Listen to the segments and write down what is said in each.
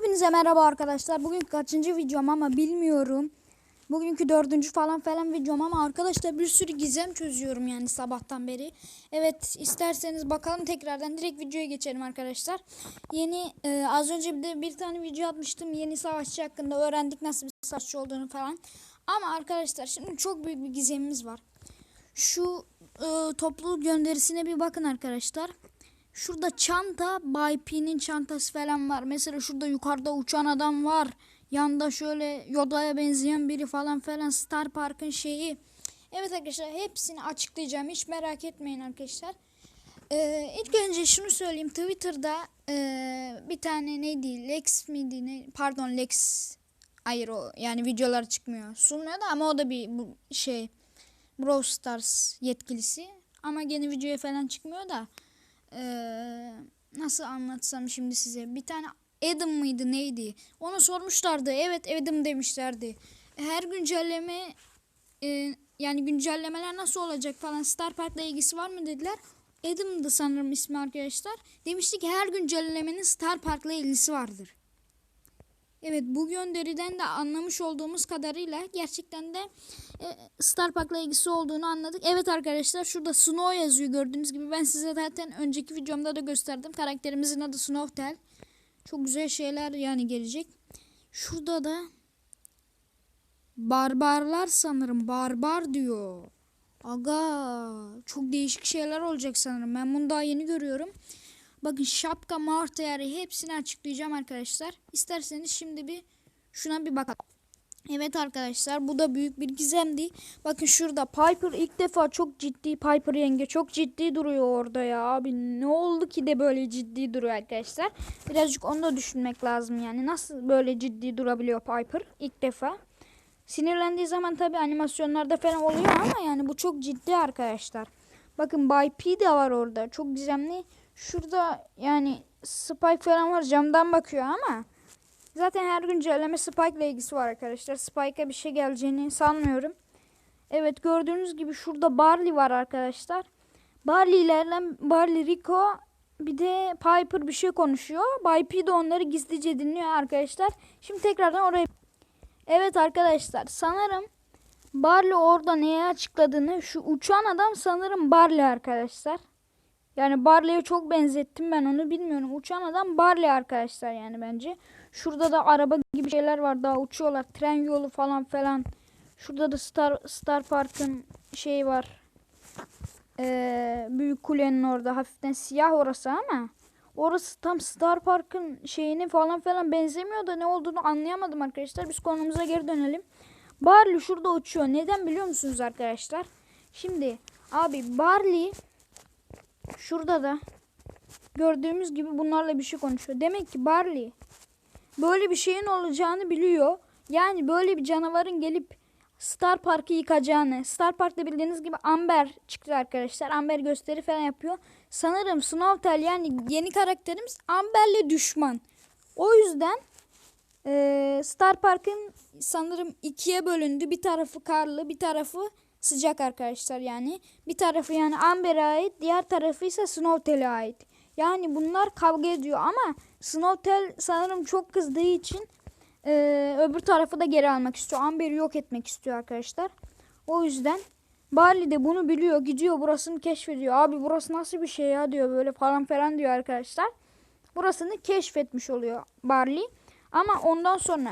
Hepinize merhaba arkadaşlar. Bugün kaçıncı videom ama bilmiyorum. Bugünkü dördüncü falan falan videom ama arkadaşlar bir sürü gizem çözüyorum yani sabahtan beri. Evet isterseniz bakalım tekrardan direkt videoya geçelim arkadaşlar. Yeni e, az önce bir de bir tane video atmıştım. Yeni savaşçı hakkında öğrendik nasıl bir savaşçı olduğunu falan. Ama arkadaşlar şimdi çok büyük bir gizemimiz var. Şu e, topluluk gönderisine bir bakın arkadaşlar. Şurada çanta Bay P'nin çantası falan var. Mesela şurada yukarıda uçan adam var. Yanda şöyle Yoda'ya benzeyen biri falan falan Star Park'ın şeyi. Evet arkadaşlar hepsini açıklayacağım. Hiç merak etmeyin arkadaşlar. Ee, ilk önce şunu söyleyeyim. Twitter'da ee, bir tane neydi? Lex miydi? Ne? Pardon Lex. Hayır o yani videolar çıkmıyor. Sunuyor da ama o da bir bu şey Brawl Stars yetkilisi. Ama gene videoya falan çıkmıyor da. Ee, nasıl anlatsam şimdi size? Bir tane Adam mıydı neydi? Onu sormuşlardı. Evet Adam demişlerdi. Her güncelleme e, yani güncellemeler nasıl olacak falan Star Park'la ilgisi var mı dediler. Adam'dı sanırım ismi arkadaşlar. Demişti ki her güncellemenin Star Park'la ilgisi vardır Evet bu gönderiden de anlamış olduğumuz kadarıyla gerçekten de e, Star Park'la ilgisi olduğunu anladık. Evet arkadaşlar şurada Snow yazıyor gördüğünüz gibi. Ben size zaten önceki videomda da gösterdim. Karakterimizin adı Snowtail. Çok güzel şeyler yani gelecek. Şurada da barbarlar sanırım. Barbar diyor. Aga çok değişik şeyler olacak sanırım. Ben bunu daha yeni görüyorum. Bakın şapka, martıyarı hepsini açıklayacağım arkadaşlar. İsterseniz şimdi bir şuna bir bakalım. Evet arkadaşlar bu da büyük bir gizemdi. Bakın şurada Piper ilk defa çok ciddi Piper yenge çok ciddi duruyor orada ya. Abi ne oldu ki de böyle ciddi duruyor arkadaşlar. Birazcık onu da düşünmek lazım yani. Nasıl böyle ciddi durabiliyor Piper ilk defa. Sinirlendiği zaman tabi animasyonlarda falan oluyor ama yani bu çok ciddi arkadaşlar. Bakın Bay P de var orada. Çok gizemli. Şurada yani Spike falan var camdan bakıyor ama zaten her güncelleme Spike ile ilgisi var arkadaşlar. Spike'a bir şey geleceğini sanmıyorum. Evet gördüğünüz gibi şurada Barley var arkadaşlar. Barley'lerle Barley Rico bir de Piper bir şey konuşuyor. Bay de onları gizlice dinliyor arkadaşlar. Şimdi tekrardan oraya Evet arkadaşlar sanırım Barley orada neye açıkladığını şu uçan adam sanırım Barley arkadaşlar. Yani Barley'e çok benzettim ben onu bilmiyorum. Uçan adam Barley arkadaşlar yani bence. Şurada da araba gibi şeyler var daha uçuyorlar. Tren yolu falan falan. Şurada da Star Star Park'ın şey var. Ee, büyük kulenin orada hafiften siyah orası ama orası tam Star Park'ın şeyini falan falan benzemiyor da ne olduğunu anlayamadım arkadaşlar. Biz konumuza geri dönelim. Barley şurada uçuyor. Neden biliyor musunuz arkadaşlar? Şimdi abi Barley Şurada da gördüğümüz gibi bunlarla bir şey konuşuyor. Demek ki Barley böyle bir şeyin olacağını biliyor. Yani böyle bir canavarın gelip Star Park'ı yıkacağını. Star Park'ta bildiğiniz gibi Amber çıktı arkadaşlar. Amber gösteri falan yapıyor. Sanırım Snowtail yani yeni karakterimiz Amber'le düşman. O yüzden e, Star Park'ın sanırım ikiye bölündü. Bir tarafı karlı bir tarafı sıcak arkadaşlar yani. Bir tarafı yani Amber'e ait, diğer tarafı ise Snowtail'e ait. Yani bunlar kavga ediyor ama Snowtail sanırım çok kızdığı için e, öbür tarafı da geri almak istiyor. Amber'i yok etmek istiyor arkadaşlar. O yüzden Barley de bunu biliyor. Gidiyor burasını keşfediyor. Abi burası nasıl bir şey ya diyor böyle falan falan diyor arkadaşlar. Burasını keşfetmiş oluyor Barley. Ama ondan sonra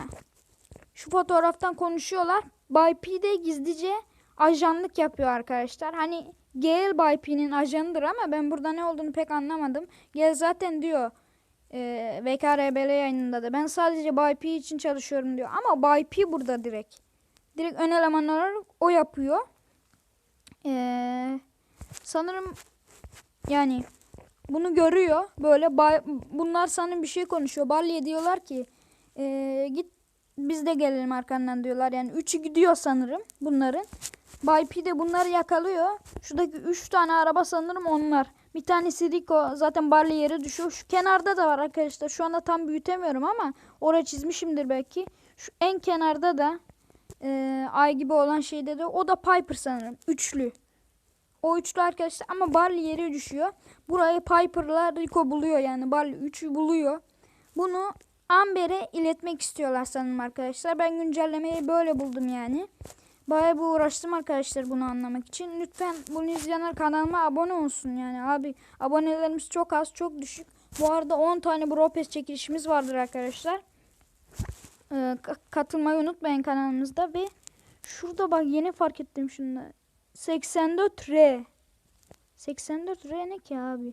şu fotoğraftan konuşuyorlar. Bay P de gizlice ajanlık yapıyor arkadaşlar. Hani Gale Bay P'nin ajanıdır ama ben burada ne olduğunu pek anlamadım. Gale zaten diyor e, VKRBL yayınında da ben sadece Bay P için çalışıyorum diyor. Ama Bay P burada direkt. Direkt ön eleman olarak o yapıyor. E, sanırım yani bunu görüyor. Böyle bay, bunlar sanırım bir şey konuşuyor. Barley'e diyorlar ki e, git biz de gelelim arkandan diyorlar. Yani üçü gidiyor sanırım bunların. Bay P de bunları yakalıyor. Şuradaki 3 tane araba sanırım onlar. Bir tanesi Rico zaten Barley yere düşüyor. Şu kenarda da var arkadaşlar. Şu anda tam büyütemiyorum ama oraya çizmişimdir belki. Şu en kenarda da e, ay gibi olan şeyde de o da Piper sanırım. Üçlü. O üçlü arkadaşlar ama Barley yere düşüyor. Burayı Piper'la Rico buluyor yani. Barley üçü buluyor. Bunu Amber'e iletmek istiyorlar sanırım arkadaşlar. Ben güncellemeyi böyle buldum yani. Bayağı bir uğraştım arkadaşlar bunu anlamak için. Lütfen bunu izleyenler kanalıma abone olsun yani. Abi abonelerimiz çok az çok düşük. Bu arada 10 tane Bro Pass çekilişimiz vardır arkadaşlar. Ee, ka- katılmayı unutmayın kanalımızda ve şurada bak yeni fark ettim şunu. 84 R. 84 R ne ki abi?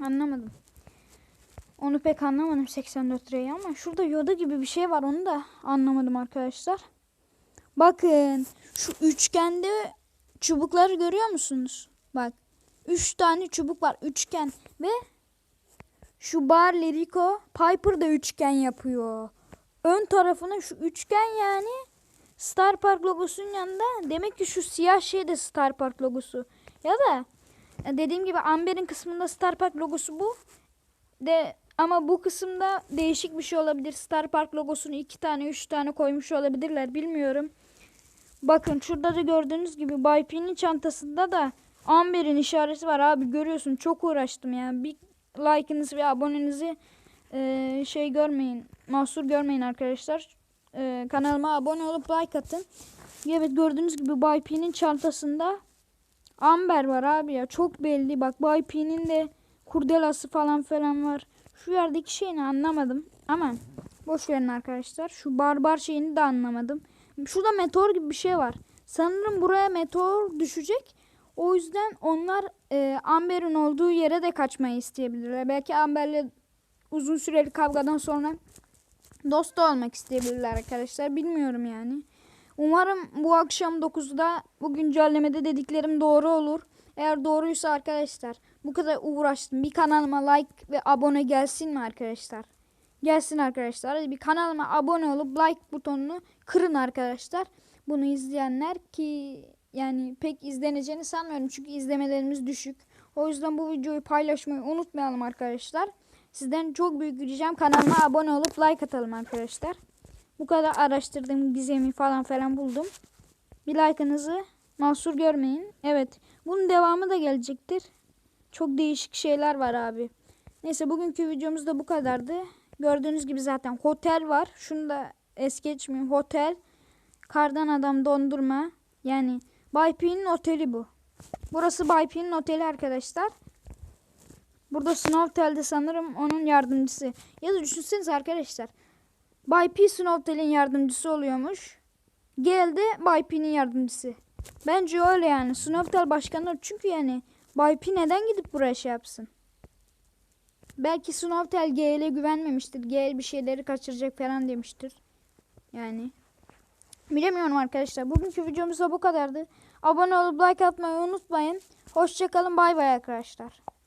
Anlamadım. Onu pek anlamadım 84 R'yi ama şurada yoda gibi bir şey var onu da anlamadım arkadaşlar. Bakın şu üçgende çubukları görüyor musunuz? Bak 3 tane çubuk var üçgen ve şu Barley, Rico, Piper da üçgen yapıyor. Ön tarafına şu üçgen yani Star Park logosunun yanında demek ki şu siyah şey de Star Park logosu. Ya da e, dediğim gibi Amber'in kısmında Star Park logosu bu. De ama bu kısımda değişik bir şey olabilir. Star Park logosunu iki tane, üç tane koymuş olabilirler. Bilmiyorum. Bakın şurada da gördüğünüz gibi Bay P'nin çantasında da Amber'in işareti var abi. Görüyorsun çok uğraştım yani. Bir like'ınızı ve abonenizi e, şey görmeyin. Mahsur görmeyin arkadaşlar. E, kanalıma abone olup like atın. Evet gördüğünüz gibi Bay P'nin çantasında Amber var abi ya. Çok belli. Bak Bay P'nin de kurdelası falan falan var. Şu yerdeki şeyini anlamadım. Ama boş verin arkadaşlar. Şu barbar şeyini de anlamadım. Şurada meteor gibi bir şey var. Sanırım buraya meteor düşecek. O yüzden onlar e, Amber'in olduğu yere de kaçmayı isteyebilirler. Belki Amber'le uzun süreli kavgadan sonra dost olmak isteyebilirler arkadaşlar. Bilmiyorum yani. Umarım bu akşam 9'da bu güncellemede dediklerim doğru olur. Eğer doğruysa arkadaşlar bu kadar uğraştım. Bir kanalıma like ve abone gelsin mi arkadaşlar? Gelsin arkadaşlar. Bir kanalıma abone olup like butonunu kırın arkadaşlar. Bunu izleyenler ki yani pek izleneceğini sanmıyorum. Çünkü izlemelerimiz düşük. O yüzden bu videoyu paylaşmayı unutmayalım arkadaşlar. Sizden çok büyük ricam kanalıma abone olup like atalım arkadaşlar. Bu kadar araştırdım gizemi falan falan buldum. Bir like'ınızı mahsur görmeyin. Evet bunun devamı da gelecektir. Çok değişik şeyler var abi. Neyse bugünkü videomuz da bu kadardı. Gördüğünüz gibi zaten otel var. Şunu da es geçmeyeyim. Otel. Kardan adam dondurma. Yani Bay P'nin oteli bu. Burası Bay P'nin oteli arkadaşlar. Burada Snowtel'de sanırım onun yardımcısı. Ya da düşünsenize arkadaşlar. Bay P Snowtel'in yardımcısı oluyormuş. Gel de Bay P'nin yardımcısı. Bence öyle yani. Snowtel başkanı çünkü yani Bay P neden gidip buraya şey yapsın? Belki Snowtel GL'e güvenmemiştir. GL bir şeyleri kaçıracak falan demiştir. Yani. Bilemiyorum arkadaşlar. Bugünkü videomuz da bu kadardı. Abone olup like atmayı unutmayın. Hoşçakalın. Bay bay arkadaşlar.